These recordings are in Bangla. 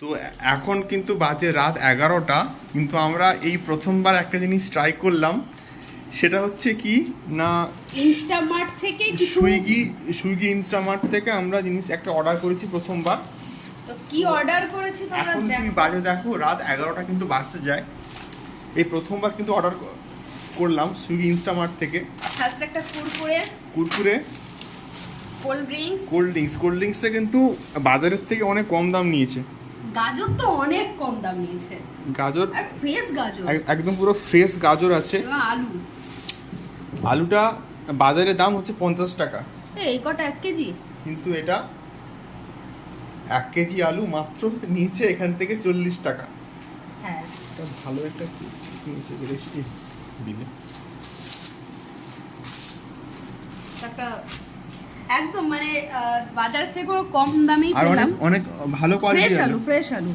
তো এখন কিন্তু বাজে রাত এগারোটা কিন্তু আমরা এই প্রথমবার একটা জিনিস ট্রাই করলাম। সেটা হচ্ছে কি না ইনস্টামার্ট থেকে সুইগি সুইগি ইনস্টামার্ট থেকে আমরা জিনিস একটা অর্ডার করেছি প্রথমবার। তো কি অর্ডার করেছি তোমরা এখন তুমি বাজে দেখো রাত এগারোটা কিন্তু বাজতে যায়। এই প্রথমবার কিন্তু অর্ডার করলাম সুইগি ইনস্টামার্ট থেকে। ফার্স্ট একটা Kurkure Kurkure. Cold drinks. Cold drinks cold ড্রিঙ্কসটা কিন্তু বাজারের থেকে অনেক কম দাম নিয়েছে। গাজর তো অনেক কম দাম নিয়েছে। গাজর? ফ্রেশ গাজর। একদম পুরো ফ্রেশ গাজর আছে। আলু। আলুটা বাজারে দাম হচ্ছে পঞ্চাশ টাকা। এই কটা এক কেজি? কিন্তু এটা এক কেজি আলু মাত্র নিচে এখান থেকে চল্লিশ টাকা। হ্যাঁ। ভালো একটা নিচে বেশি দিলে একটা একদম মানে আহ, বাজার থেকে কম দামেই আর পেলাম। অনেক অনেক ভালো ফ্রেশ কোয়ালিটির আলু ফ্রেশ আলু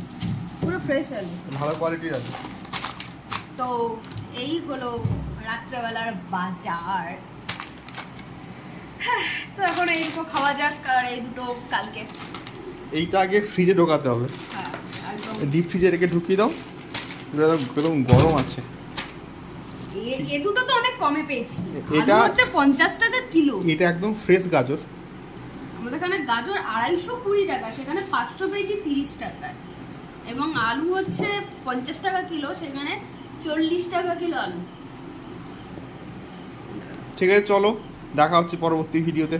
পুরো ফ্রেশ আলু। ভালো কোয়ালিটির আলু তো এই হলো রাত্রেবেলার বাজার। হ্যাঁ, তো এখন এই দুটো খাওয়া যাক আর এই দুটো কালকে। এইটা আগে ফ্রিজে ঢোকাতে হবে। হ্যাঁ একদম। ডিপ ফ্রিজে রেখে ঢুকিয়ে দাও। একদম গরম আছে। এ- দুটো তো অনেক কমে পেয়েছি। এটা- হচ্ছে পঞ্চাশ টাকা কিলো। এটা একদম ফ্রেশ গাজর। আমাদের এখানে গাজর আড়াইশো কুড়ি টাকা সেখানে পাঁচশো পেয়েছি তিরিশ টাকা। এবং আলু হচ্ছে পঞ্চাশ টাকা কিলো সেখানে চল্লিশ টাকা কিলো আলু। ঠিক আছে চলো দেখা হচ্ছে পরবর্তী ভিডিওতে।